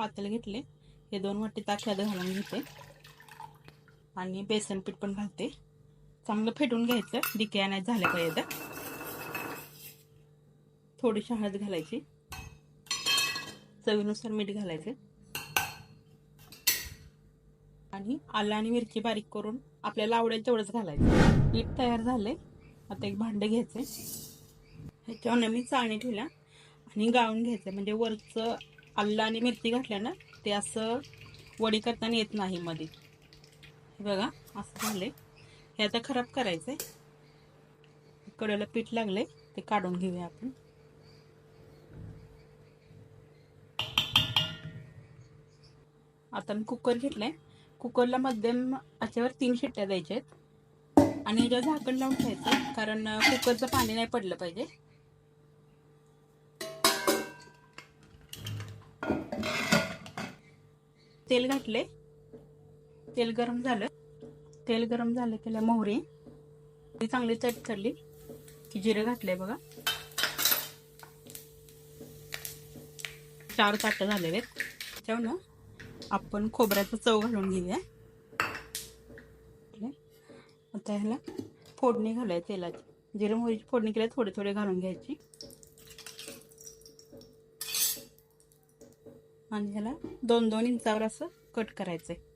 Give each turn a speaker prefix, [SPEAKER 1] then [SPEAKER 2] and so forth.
[SPEAKER 1] पातेल घेतले. हे दोन वाटी ताक घालून घेते. आणि बेसन पीठ पण घालते. चांगलं फेटून घ्यायचं. डिक्या नाही झाल्या पाहिजे थोडीशी हळद घालायची. चवीनुसार मीठ घालायचे. आणि आलं आणि मिरची बारीक करून आपल्याला आवडेल तेवढंच घालायचं. पीठ तयार झालंय. आता एक भांडं घ्यायचं ह्याच्यावर मी चाळणी ठेवल्या. आणि गाळून घ्यायचं. म्हणजे वरचं आलं आणि मिरची घातल्या ना ते असं वडी करताना येत नाही मध्ये. बघा असं झालंय. हे आता खराब करायचंय. कडेला पीठ लागले ते काढून घेऊया आपण. आता मी कुकर घेतलाय. कुकरला मध्यम याच्यावर तीन शिट्ट्या द्यायच्या आहेत. आणि याच्यावर झाकण लावून ठेवायचं कारण कुकरचं पाणी नाही पडलं पाहिजे. तेल घातले. तेल गरम झालं. तेल गरम झालं त्याला मोहरी. ती चांगली चट चढली की जिरं घातलंय बघा. चार ताटं झालेले आहेत. त्याच्यावर ना आपण खोबऱ्याचं चव घालून घेऊया. आता ह्याला फोडणी घालूया तेलाची जिरं मोहरीची फोडणी केल्या थोडे थोडे घालून घ्यायची. आणि ह्याला दोन दोन इंचावर असं कट करायचं आहे